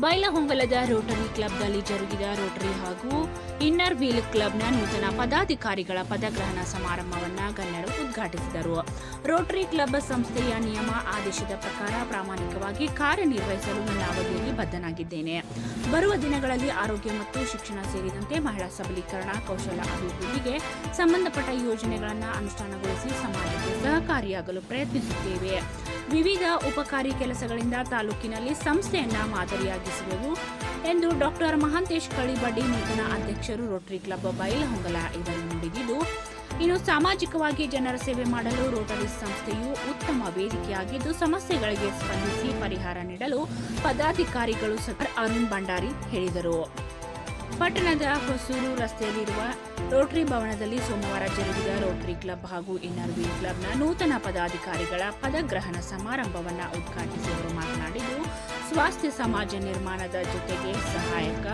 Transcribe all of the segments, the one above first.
ಬೈಲಹೊಂಗಲದ Rotary ಕ್ಲಬ್ನಲ್ಲಿ ಜರುಗಿದ Rotary ಹಾಗೂ inner wheel ಕ್ಲಬ್ನ ನೂತನ ಪದಾಧಿಕಾರಿಗಳ ಪದಗ್ರಹಣ ಸಮಾರಂಭವನ್ನು ಗಣ್ಯರು ಉದ್ಘಾಟಿಸಿದರು. ರೋಟರಿ ಕ್ಲಬ್ ಸಂಸ್ಥೆಯ ನಿಯಮ ಆದೇಶದ ಪ್ರಕಾರ ಪ್ರಾಮಾಣಿಕವಾಗಿ ಕಾರ್ಯನಿರ್ವಹಿಸಲು ನನ್ನ ಅವಧಿಯಲ್ಲಿ ಬದ್ಧನಾಗಿದ್ದೇನೆ. ಬರುವ ದಿನಗಳಲ್ಲಿ ಆರೋಗ್ಯ ಮತ್ತು ಶಿಕ್ಷಣ ಸೇರಿದಂತೆ ಮಹಿಳಾ ಸಬಲೀಕರಣ, ಕೌಶಲ ಅಭಿವೃದ್ಧಿಗೆ ಸಂಬಂಧಪಟ್ಟ ಯೋಜನೆಗಳನ್ನು ಅನುಷ್ಠಾನಗೊಳಿಸಿ ಸಮಾಜಕ್ಕೆ ಸಹಕಾರಿಯಾಗಲು ಪ್ರಯತ್ನಿಸುತ್ತೇವೆ. ವಿವಿಧ ಉಪಕಾರಿ ಕೆಲಸಗಳಿಂದ ತಾಲೂಕಿನಲ್ಲಿ ಸಂಸ್ಥೆಯನ್ನ ಮಾದರಿಯಾಗಿಸುವೆವು ಎಂದು ಡಾಕ್ಟರ್ ಮಹಾಂತೇಶ್ ಕಳಿಬಡ್ಡಿ ನೂತನ ಅಧ್ಯಕ್ಷರು ರೋಟರಿ ಕ್ಲಬ್ ಬೈಲಹೊಂಗಲ ಇವರು ನುಡಿದಿದ್ದು ಇನ್ನು ಸಾಮಾಜಿಕವಾಗಿ ಜನರ ಸೇವೆ ಮಾಡಲು ರೋಟರಿ ಸಂಸ್ಥೆಯು ಉತ್ತಮ ವೇದಿಕೆಯಾಗಿದ್ದು, ಸಮಸ್ಯೆಗಳಿಗೆ ಸ್ಪಂದಿಸಿ ಪರಿಹಾರ ನೀಡಲು ಪದಾಧಿಕಾರಿಗಳು ಸರ್ ಅರುಣ್ ಭಂಡಾರಿ ಹೇಳಿದರು. ಪಟ್ಟಣದ ಹೊಸೂರು ರಸ್ತೆಯಲ್ಲಿರುವ ರೋಟರಿ ಭವನದಲ್ಲಿ ಸೋಮವಾರ ಜರುಗಿದ ರೋಟರಿ ಕ್ಲಬ್ ಹಾಗೂ ಇನ್ನರ್ವಿ ಕ್ಲಬ್ನ ನೂತನ ಪದಾಧಿಕಾರಿಗಳ ಪದಗ್ರಹಣ ಸಮಾರಂಭವನ್ನು ಉದ್ಘಾಟಿಸಿ ಅವರು ಮಾತನಾಡಿದ್ದು ಸ್ವಾಸ್ಥ್ಯ ಸಮಾಜ ನಿರ್ಮಾಣದ ಜೊತೆಗೆ ಸಹಾಯಕ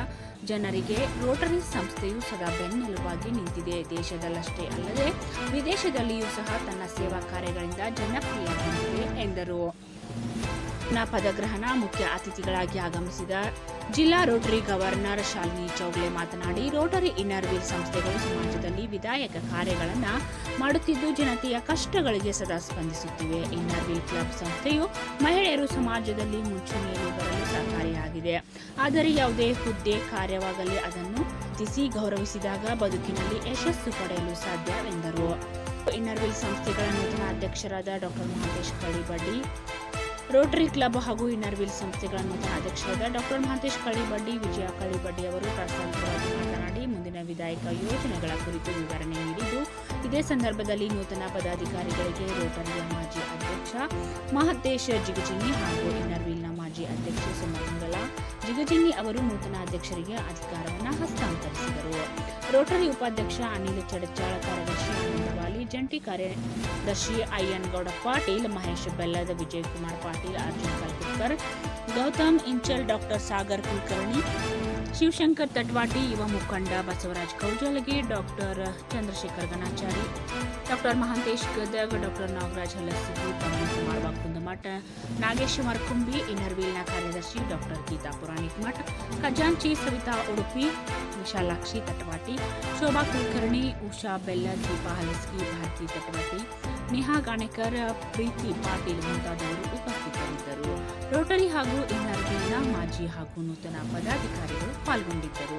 ಜನರಿಗೆ ರೋಟರಿ ಸಂಸ್ಥೆಯು ಸದಾ ಬೆನ್ನೆಲುಬಾಗಿ ನಿಂತಿದೆ. ದೇಶದಲ್ಲಷ್ಟೇ ಅಲ್ಲದೆ ವಿದೇಶದಲ್ಲಿಯೂ ಸಹ ತನ್ನ ಸೇವಾ ಕಾರ್ಯಗಳಿಂದ ಜನಪ್ರಿಯವಾಗಿದೆ ಎಂದರು. ಪದಗ್ರಹಣ ಮುಖ್ಯ ಅತಿಥಿಗಳಾಗಿ ಆಗಮಿಸಿದ ಜಿಲ್ಲಾ ರೋಟರಿ ಗವರ್ನರ್ ಶಾಲಿನಿ ಚೌಗ್ಲೆ ಮಾತನಾಡಿ, ರೋಟರಿ ಇನ್ನರ್ ವೀಲ್ ಸಂಸ್ಥೆಗಳು ಸಮಾಜದಲ್ಲಿ ವಿಧಾಯಕ ಕಾರ್ಯಗಳನ್ನು ಮಾಡುತ್ತಿದ್ದು, ಜನತೆಯ ಕಷ್ಟಗಳಿಗೆ ಸದಾ ಸ್ಪಂದಿಸುತ್ತಿವೆ. ಇನ್ನರ್ ವೀಲ್ ಕ್ಲಬ್ ಸಂಸ್ಥೆಯು ಮಹಿಳೆಯರು ಸಮಾಜದಲ್ಲಿ ಮುಂಚೂಣಿಯಲ್ಲಿ ಬರಲು ಸಹಕಾರಿಯಾಗಿದೆ. ಆದರೆ ಯಾವುದೇ ಹುದ್ದೆ, ಕಾರ್ಯವಾಗಲಿ ಅದನ್ನು ತಿಸಿ ಗೌರವಿಸಿದಾಗ ಬದುಕಿನಲ್ಲಿ ಯಶಸ್ಸು ಪಡೆಯಲು ಸಾಧ್ಯವೆಂದರು. ಇನ್ನರ್ ವೀಲ್ ಸಂಸ್ಥೆಗಳ ನೂತನ ಅಧ್ಯಕ್ಷರಾದ doctor Mahesh Kalibaddi rotary club ಹಾಗೂ ಇನ್ನರ್ವಿಲ್ ಸಂಸ್ಥೆಗಳ ನೂತನ ಅಧ್ಯಕ್ಷರಾದ ಡಾಕ್ಟರ್ ಮಹಂತೇಶ್ ಕಳಿಬಡ್ಡಿ, ವಿಜಯ ಕಳಿಬಡ್ಡಿ ಅವರು ಪ್ರಾಸ್ತಾವಿಕವಾಗಿ ಮಾತನಾಡಿ, ಮುಂದಿನ ವಿಧಾಯಕ ಯೋಜನೆಗಳ ಕುರಿತು ವಿವರಣೆ ನೀಡಿದ್ದು, ಇದೇ ಸಂದರ್ಭದಲ್ಲಿ ನೂತನ ಪದಾಧಿಕಾರಿಗಳಿಗೆ ರೋಟರಿಯ ಮಾಜಿ ಅಧ್ಯಕ್ಷ ಮಹಂತೇಶ್ ಜಿಗಜಿನಿ ಹಾಗೂ ಇನ್ನರ್ ವೀಲ್ನ ಮಾಜಿ ಅಧ್ಯಕ್ಷ ಸುಮಂಗಲ ಜಿಗಜಿನಿ ಅವರು ನೂತನ ಅಧ್ಯಕ್ಷರಿಗೆ ಅಧಿಕಾರವನ್ನು ಹಸ್ತಾಂತರಿಸಿದರು. ರೋಟರಿ ಉಪಾಧ್ಯಕ್ಷ ಅನಿಲ್ ಚಡಚಾಳ, ಕಾರ್ಯದರ್ಶಿ ಜಂಟಿ ಕಾರ್ಯದರ್ಶಿ ಐಎನ್ ಗೌಡ ಪಾಟೀಲ್, ಮಹೇಶ್ ಬೆಲ್ಲದ ವಿಜಯ್ ಕುಮಾರ್ ಪಾಟೀಲ್, ಅರ್ಜುನ್ ಕಲ್ಕುತ್ಕರ್ ಗೌತಮ್ ಇಂಚಲ್, ಡಾಕ್ಟರ್ ಸಾಗರ್ ಕುಲಕರ್ಣಿ ಶಿವಶಂಕರ್ ತಟ್ವಾಟಿ, ಯುವ ಮುಖಂಡ Basavaraj Kaujalagi, doctor Chandrashekhar Ganachari, doctor Mahantesh Gadag, doctor Nagaraj Halasigi Kumar Vakundamath Nagesh Markumbi ಇನ್ನರ್ವೀಲ್ನ ಕಾರ್ಯದರ್ಶಿ ಡಾಕ್ಟರ್ ಗೀತಾ ಪುರಾಣಿಕ್ ಮಠ, ಖಜಾಂಚಿ ಸವಿತಾ ಉಡುಪಿ, ವಿಶಾಲಾಕ್ಷಿ ತಟವಾಟಿ, ಶೋಭಾ ಕುಲಕರ್ಣಿ, ಉಷಾ ಬೆಲ್ಲ, ದೀಪಾ ಹಲಸ್ಗಿ, ಭಾರತಿ ತಟವಾಟಿ, ನೇಹಾ ಗಾಣೇಕರ್, ಪ್ರೀತಿ ಪಾಟೀಲ್ ಮುಂತಾದವರು ಉಪಸ್ಥಿತರಿದ್ದರು. ರೋಟರಿ ಹಾಗೂ ಇನ್ನರ್ವೀಲ್ನ ಮಾಜಿ ಹಾಗೂ ನೂತನ ಪದಾಧಿಕಾರಿಗಳು ಪಾಲ್ಗೊಂಡಿದ್ದರು.